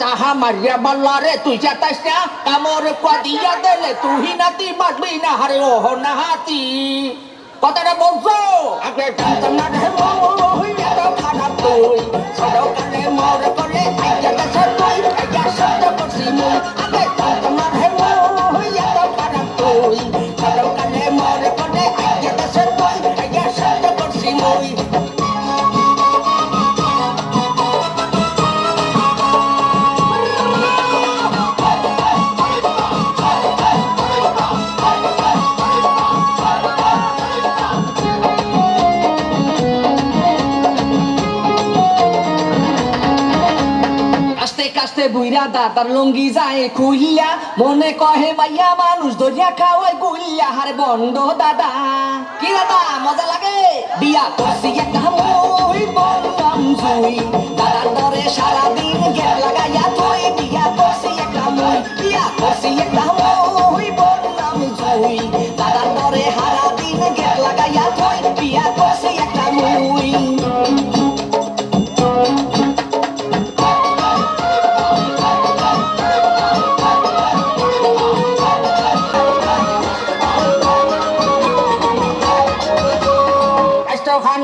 চাহা মারিয়া বল্লারে তুই চেতাস না। কামর কাদিয়া দেলে তুই নাতি বাঁচবি না, হারে ওহ না হাতি কথাটা বলছো? আগে রে তুই। সড়কালে মর করে কাস্তে বুইরা দাতার লঙ্গি যায় কুইয়া মনে কহে, মাইয়া, মানুষ দরিয়া খাওয়াই গুইয়া হারে বন্ধ দাদা। কি দাদা, মজা লাগে? বিয়া করছি একটা মই বললাম জুই। দাদার দরে সারাদিন গেট লাগাইয়া থই, বিয়া করছি একটা মই, বিয়া করছি একটা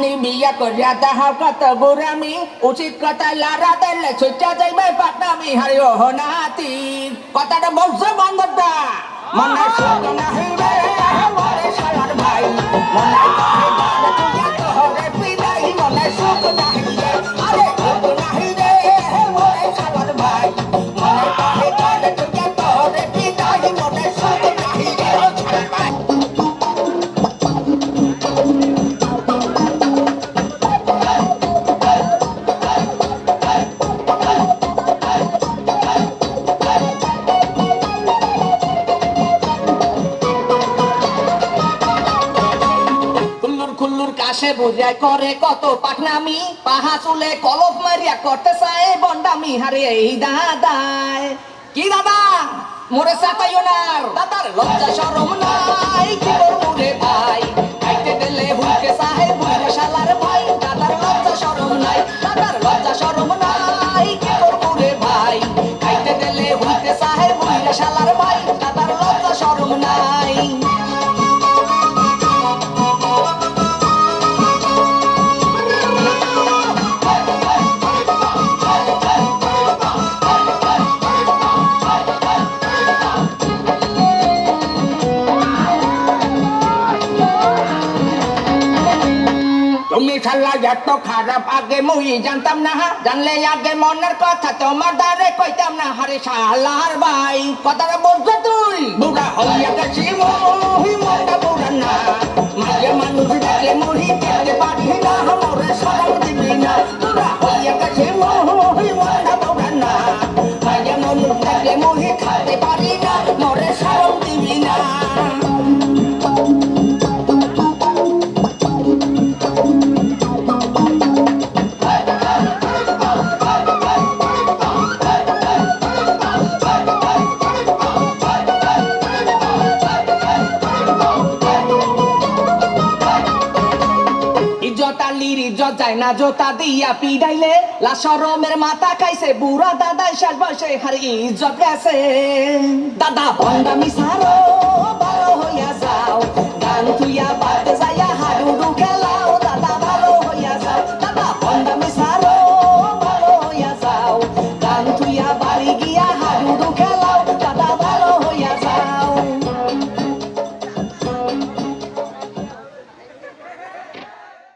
খানি বিয়া করিয়া তাহা কত বুড়ামি উচিত কথা লারা দিলে ছুটে যাইবে পাটনামি হারি ওহ নাতি। কথাটা বলছো বন্ধটা? মনে সুখ নাহিবে মনে কুল্লুর কাশে বুঝায়, করে কত পাখনামি পাহা চুলে কলপ মারিয়া করতে চায়, বন্ডামি হারে এই দাদায়। কি দাদা? মোরে সাতাইও না দাদার লজ্জা সরম নাই, কি করব রে ভাই? তুমি শালা, এত খারাপ আগে মুই জানতাম না জানলে আগে মনের কথা তোমার দ্বারে কইতাম না, হারে শালার ভাই কথাটা বলছো তুই। বুড়া হইয়া গেছি মুই মনটা মানুষ মুহি দেখতে পারি না ইজ্জত যায় না জোতা দিয়া পিডাইলে, লাশরমের মাথা খাইছে, বুড়া দাদাই শেষ বয়সে হারি ইজ্জত গেছে। দাদা বন্দামি সারো